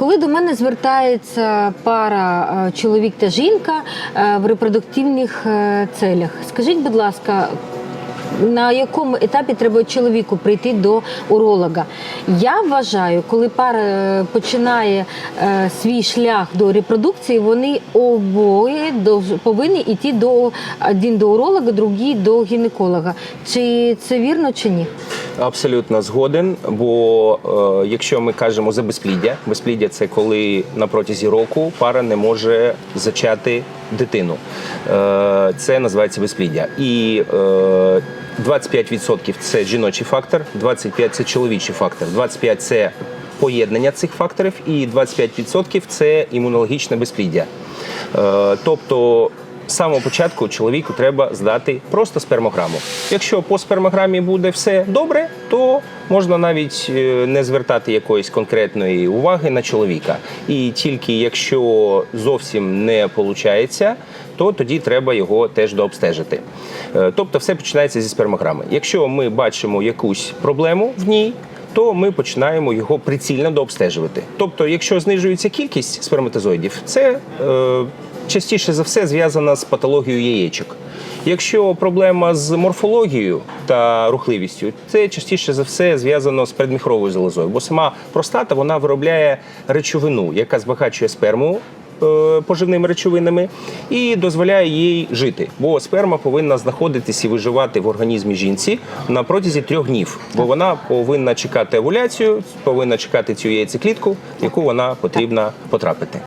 Коли до мене звертається пара е, чоловік та жінка е, в репродуктивних е, целях, скажіть, будь ласка. На якому етапі треба чоловіку прийти до уролога? Я вважаю, коли пара е, починає е, свій шлях до репродукції, вони обоє дов- повинні йти до один до уролога, другий до гінеколога. Чи це вірно чи ні? Абсолютно згоден. Бо е, якщо ми кажемо за безпліддя, безпліддя це коли на протязі року пара не може зачати дитину. Е, це називається безпліддя. І е, 25% це жіночий фактор, 25% це чоловічий фактор, 25% це поєднання цих факторів, і 25% це імунологічне безпліддя. Е, тобто з самого початку чоловіку треба здати просто спермограму. Якщо по спермограмі буде все добре, то можна навіть е, не звертати якоїсь конкретної уваги на чоловіка. І тільки якщо зовсім не виходить, то тоді треба його теж дообстежити. Е, Тобто все починається зі спермограми. Якщо ми бачимо якусь проблему в ній, то ми починаємо його прицільно дообстежувати. Тобто, якщо знижується кількість сперматозоїдів, це е, частіше за все зв'язано з патологією яєчок. Якщо проблема з морфологією та рухливістю, це частіше за все зв'язано з передміхровою залозою, бо сама простата вона виробляє речовину, яка збагачує сперму е, поживними речовинами і дозволяє їй жити. Бо сперма повинна знаходитись і виживати в організмі жінці на протязі трьох днів, бо вона повинна чекати овуляцію, повинна чекати цю яйцеклітку, яку вона потрібна потрапити.